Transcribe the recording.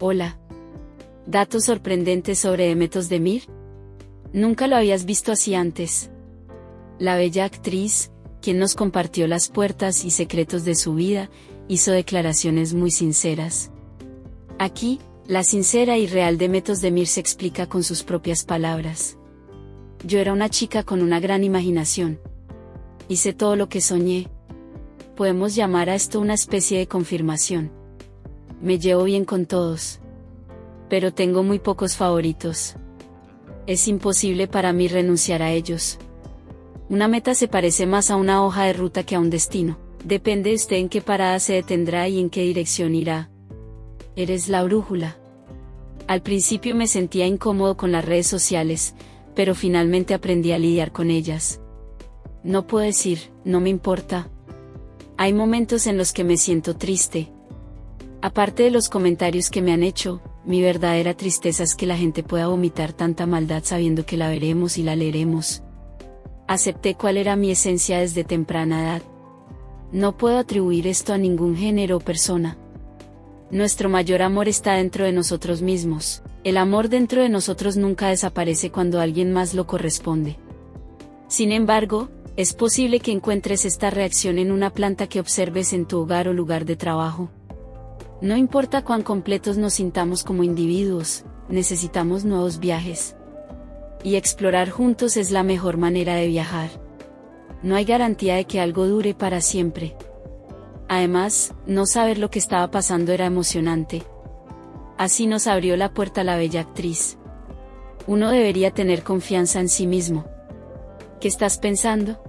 Hola. Datos sorprendentes sobre Emetos Demir. Nunca lo habías visto así antes. La bella actriz, quien nos compartió las puertas y secretos de su vida, hizo declaraciones muy sinceras. Aquí, la sincera y real Demetos Demir se explica con sus propias palabras. Yo era una chica con una gran imaginación. Hice todo lo que soñé. Podemos llamar a esto una especie de confirmación. Me llevo bien con todos. Pero tengo muy pocos favoritos. Es imposible para mí renunciar a ellos. Una meta se parece más a una hoja de ruta que a un destino. Depende de usted en qué parada se detendrá y en qué dirección irá. Eres la brújula. Al principio me sentía incómodo con las redes sociales, pero finalmente aprendí a lidiar con ellas. No puedo decir, no me importa. Hay momentos en los que me siento triste. Aparte de los comentarios que me han hecho, mi verdadera tristeza es que la gente pueda vomitar tanta maldad sabiendo que la veremos y la leeremos. Acepté cuál era mi esencia desde temprana edad. No puedo atribuir esto a ningún género o persona. Nuestro mayor amor está dentro de nosotros mismos. El amor dentro de nosotros nunca desaparece cuando alguien más lo corresponde. Sin embargo, es posible que encuentres esta reacción en una planta que observes en tu hogar o lugar de trabajo. No importa cuán completos nos sintamos como individuos, necesitamos nuevos viajes. Y explorar juntos es la mejor manera de viajar. No hay garantía de que algo dure para siempre. Además, no saber lo que estaba pasando era emocionante, Así nos abrió la puerta la bella actriz. Uno debería tener confianza en sí mismo. ¿Qué estás pensando?